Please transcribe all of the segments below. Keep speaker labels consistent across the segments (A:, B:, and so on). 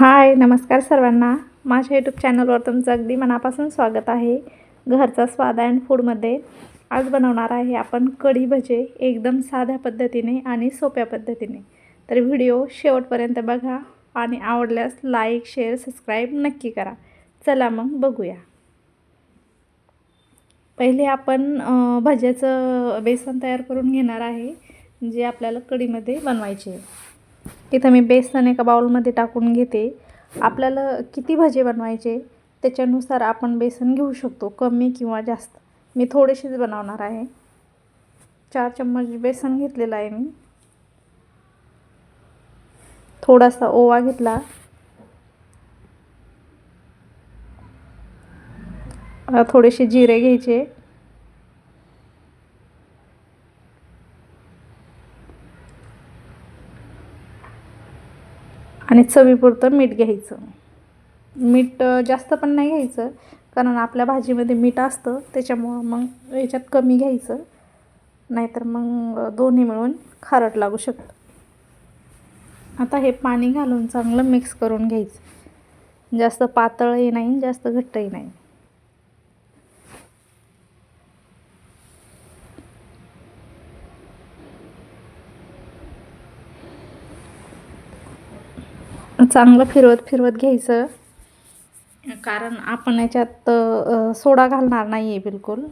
A: हाय नमस्कार सर्वांना. माझ्या यूट्यूब चॅनलवर तुमचं अगदी मनापासून स्वागत आहे. घरचा स्वाद अँड फूडमध्ये आज बनवणार आहे आपण कढी भजे एकदम साध्या पद्धतीने आणि सोप्या पद्धतीने. तर व्हिडिओ शेवटपर्यंत बघा आणि आवडल्यास लाईक शेअर सबस्क्राईब नक्की करा. चला मग बघूया. पहिले आपण भज्याचं बेसन तयार करून घेणार आहे जे आपल्याला कढीमध्ये बनवायचे आहे. इथं मी बेसन एका बाउलमध्ये टाकून घेते. आपल्याला किती भजे बनवायचे त्याच्यानुसार आपण बेसन घेऊ शकतो कमी किंवा जास्त. मी थोडेसेच बनवणार आहे. चार चम्मच बेसन घेतलेलं आहे मी. थोडासा ओवा घेतला. थोडेसे जिरे घ्यायचे. आणि चवीपुरतं मीठ घ्यायचं. मीठ जास्त पण नाही घ्यायचं कारण आपल्या भाजीमध्ये मीठ असतं त्याच्यामुळं मग याच्यात कमी घ्यायचं. नाहीतर मग दोन्ही मिळून खारट लागू शकतं. आता हे पाणी घालून चांगलं मिक्स करून घ्यायचं. जास्त पातळही नाही जास्त घट्टही नाही. चांगलं फिरवत फिरवत घ्यायचं. कारण आपण याच्यात सोडा घालणार नाही आहे बिलकुल.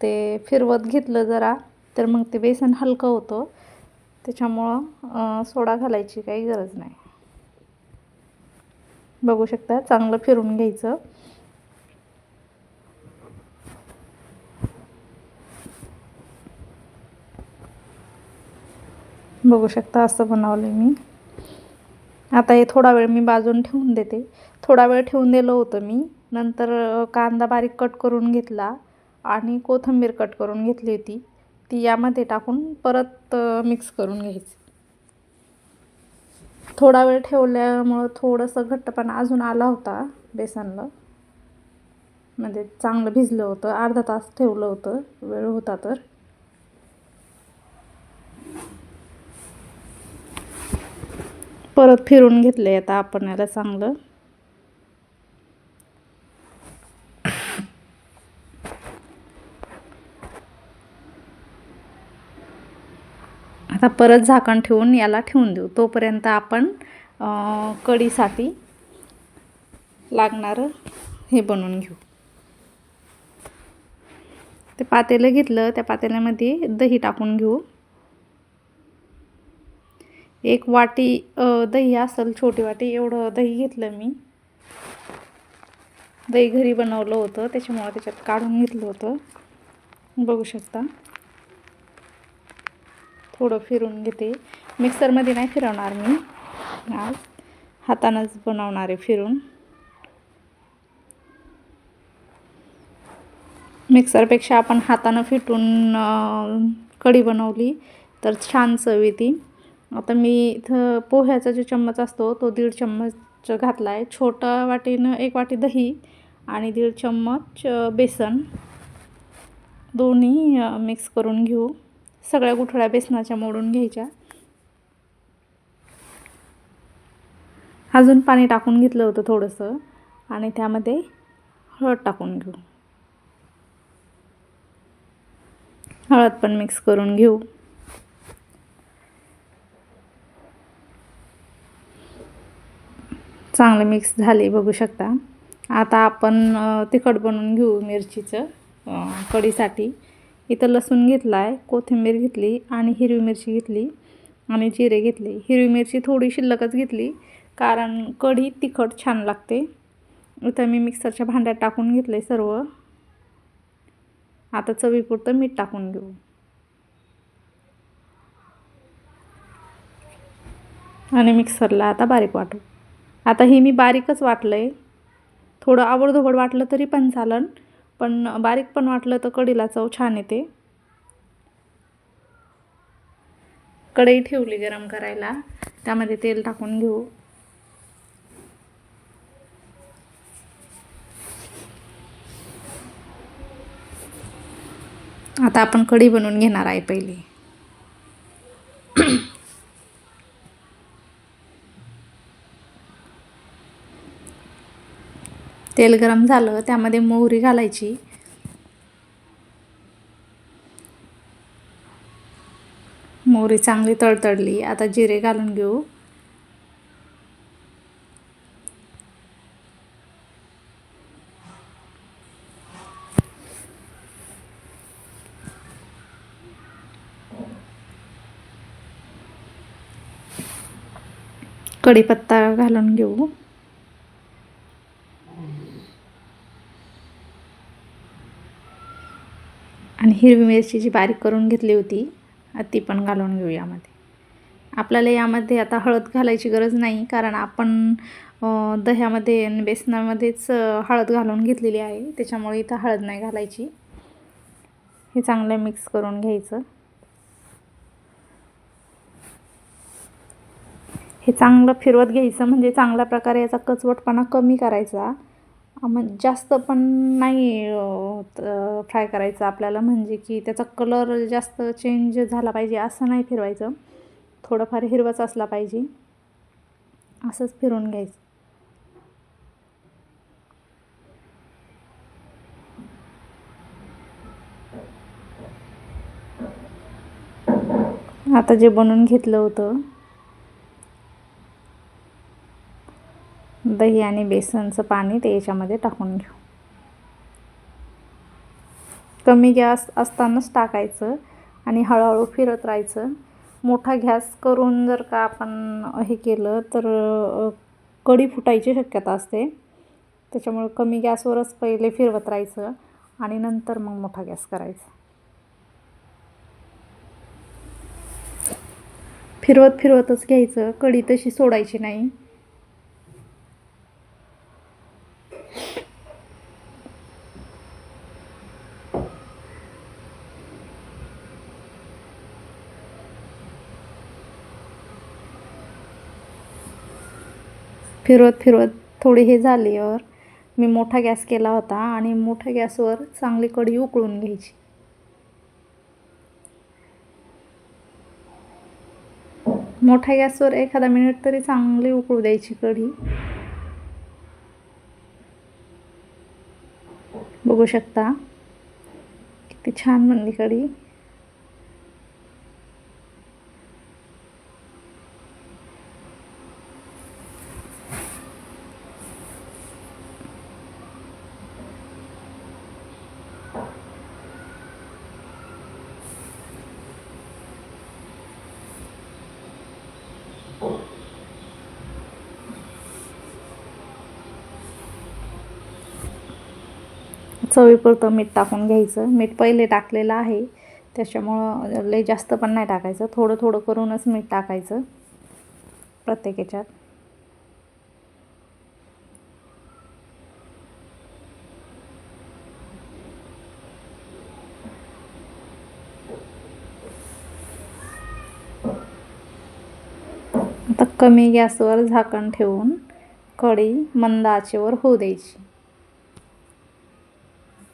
A: ते फिरवत घेतलं जरा तर मग ते बेसन हलकं होतं. त्याच्यामुळं सोडा घालायची काही गरज नाही. बघू शकता चांगलं फिरून घ्यायचं. बघू शकता असं बनवलं मी. आता हे थोडा वेळ मी बाजून ठेवून देते. थोडा वेळ ठेवून दिलं होतं मी. नंतर कांदा बारीक कट करून घेतला आणि कोथिंबीर कट करून घेतली होती. ती यामध्ये टाकून परत मिक्स करून घ्यायची. थोडा वेळ ठेवल्यामुळं थोडंसं घट्टपणा अजून आला होता बेसनला. म्हणजे चांगलं भिजलं होतं. अर्धा तास ठेवलं होतं. वेळ होता तर. परत फिरून घेतले आता आपण याला चांगलं. आता परत झाकण ठेवून याला ठेवून देऊ. तोपर्यंत आपण कढीसाठी लागणारं हे बनवून घेऊ. ते पातेलं घेतलं त्या पातेल्यामध्ये दही टाकून घेऊ. एक वाटी दही असेल छोटी वाटी एवढं दही घेतलं मी. दही घरी बनवलं होतं त्याच्यामुळं त्याच्यात काढून घेतलं होतं. बघू शकता. थोडं फिरून घेते. मिक्सरमध्ये नाही फिरवणार मी. आज हातानंच बनवणार आहे फिरून. मिक्सरपेक्षा आपण हातानं फिटून कढी बनवली तर छान चव येते. आता मी इथं पोह्याचा जो चम्मच असतो तो दीड चम्मच घातला आहे. छोटा वाटीनं एक वाटी दही आणि दीड चम्मच बेसन. दोन्ही मिक्स करून घेऊ. सगळ्या गुठळ्या बेसनाच्या मोडून घ्यायच्या. अजून पाणी टाकून घेतलं होतं थोडंसं आणि त्यामध्ये हळद टाकून घेऊ. हळद पण मिक्स करून घेऊ. चांगले मिक्स झाले बघू शकता. आता आपण तिखट बनवून घेऊ मिरचीचं कढीसाठी. इथं लसूण घेतला आहे कोथिंबीर घेतली आणि हिरवी मिरची घेतली आणि जिरे घेतले. हिरवी मिरची थोडी शिल्लकच घेतली कारण कढी तिखट छान लागते. इथं मी मिक्सरच्या भांड्यात टाकून घेतलं आहे सर्व. आता चवीपुरतं मीठ टाकून घेऊ. आणि मिक्सरला आता बारीक वाटू. आता हे मी बारीकच वाटलं आहे थोडं आवडधोबड वाटलं तरी पण चालन पण बारीक पण वाटलं तर कढीला चव छान येते. कढई ठेवली गरम करायला त्यामध्ये तेल टाकून घेऊ. आता आपण कढी बनवून घेणार आहे पहिली. तेल गरम झालं त्यामध्ये मोहरी घालायची. मोहरी चांगली तळतळली. आता जिरे घालून घेऊ. कढीपत्ता घालून घेऊ. आणि हिरवी मिरची जी बारीक करून घेतली होती ती पण घालून घेऊ यामध्ये. आपल्याला यामध्ये आता हळद घालायची गरज नाही कारण आपण दह्यामध्ये आणि बेसनामध्येच हळद घालून घेतलेली आहे. त्याच्यामुळे इथं हळद नाही घालायची. हे चांगलं मिक्स करून घ्यायचं. हे चांगलं फिरवत घ्यायचं म्हणजे चांगल्या प्रकारे याचा कचवटपणा कमी करायचा. मग जास्त पण नाही फ्राय करायचं आपल्याला. म्हणजे की त्याचा कलर जास्त चेंज झाला पाहिजे असं नाही फिरवायचं. थोडंफार हिरवाच असला पाहिजे. असंच फिरून घ्यायचं. आता जे बनवून घेतलं होतं दही आणि बेसनचं पाणी ते याच्यामध्ये टाकून घेऊ. कमी गॅस असतानाच टाकायचं आणि हळूहळू फिरत राहायचं. मोठा गॅस करून जर का आपण हे केलं तर कढी फुटायची शक्यता असते. त्याच्यामुळे कमी गॅसवरच पहिले फिरवत राहायचं आणि नंतर मग मोठा गॅस करायचा. फिरवत फिरवतच घ्यायचं. कढी तशी सोडायची नाही. फिरवत फिरवत थोडी हे झाल्यावर मी मोठा गॅस केला होता आणि मोठ्या गॅसवर चांगली कढी उकळून घ्यायची. मोठ्या गॅसवर एखादा मिनिट तरी चांगली उकळू द्यायची कढी बघू शकता किती छान बनली कढी चवीपुरतं मीठ टाकून घ्यायचं. मीठ पहिले टाकलेलं आहे. त्याच्यामुळं लई जास्त पण नाही टाकायचं. थोडं थोडं करूनच मीठ टाकायचं. प्रत्येक याच्यात. आता कमी गॅसवर झाकण ठेवून कढी मंद आचेवर होऊ द्यायची.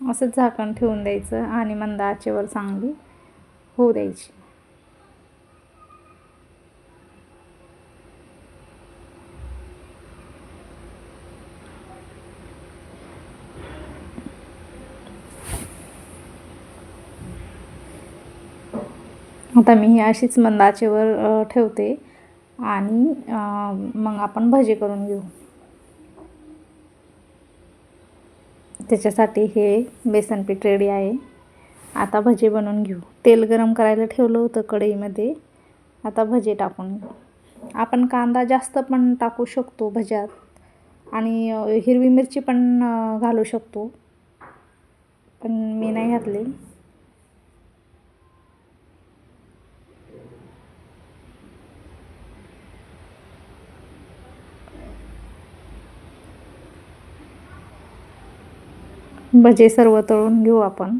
A: असंच झाकण ठेवून द्यायचं आणि मंद आचेवर चांगली होऊ द्यायची. आता मी ही अशीच मंदाचेवर ठेवते आणि मग आपण भजी करून घेऊ. त्याच्यासाठी हे बेसन पीठ रेडी आहे. आता भजे बनवून घेऊ. तेल गरम करायला ठेवलं होतं कढईमध्ये. आता भजे टाकून घेऊ. आपण कांदा जास्त पण टाकू शकतो भज्यात. आणि हिरवी मिरची पण घालू शकतो. पण मी नाही घातली. भजे सर्व तळून घेऊ आपण.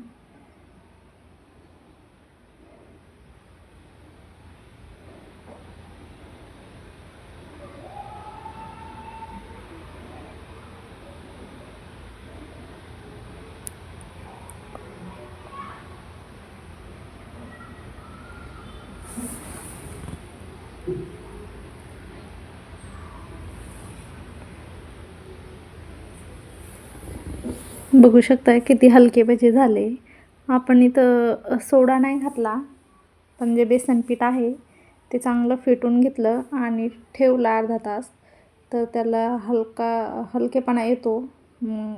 A: बघू शकता किती हलके भजे झाले. आपण इथं सोडा नाही घातला पण जे बेसन पीठ आहे ते चांगलं फेटून घेतलं आणि ठेवलं अर्धा तास. तर त्याला हलका हलकेपणा येतो.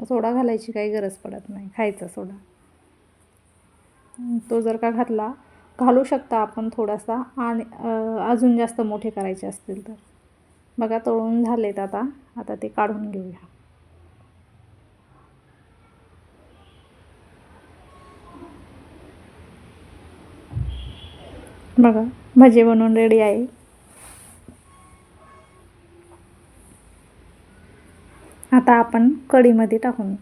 A: सोडा घालायची काही गरज पडत नाही खायचा सोडा. तो जर का घातला घालू शकता आपण थोडासा आणि अजून जास्त मोठे करायचे असतील तर. बघा तळून झालेत आता. आता ते काढून घेऊया. बघा भजी बनवून रेडी आहे. आता आपण कढीमध्ये टाकून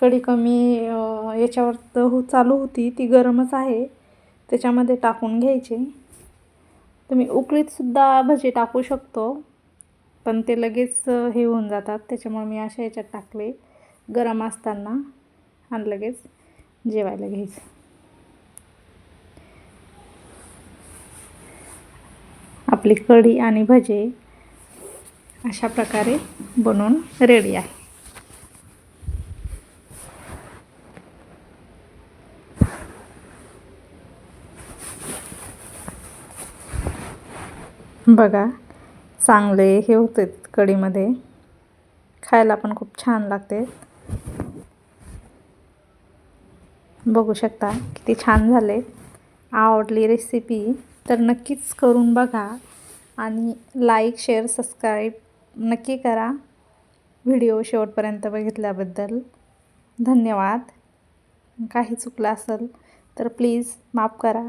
A: कढी कमी याच्यावर तर हो चालू होती ती गरमच आहे. त्याच्यामध्ये टाकून घ्यायची. तुम्ही उकळीतसुद्धा भजे टाकू शकतो पण ते लगेच हे होऊन जातात. त्याच्यामुळे मी अशा याच्यात टाकले. गरम असताना आणि लगेच जेवायला घ्यायचं. आपली कढी आणि भजे अशा प्रकारे बनवून रेडी आहे. बघा चांगले हे होते कढीमध्ये. खायला पण खूप छान लागते. बघू शकता किती छान झाले. आवडली रेसिपी तर नक्कीच करून बघा. आणि लाईक शेअर सबस्क्राईब नक्की करा. व्हिडिओ शेवटपर्यंत बघितल्याबद्दल धन्यवाद. काही चुकलं असेल तर प्लीज माफ करा.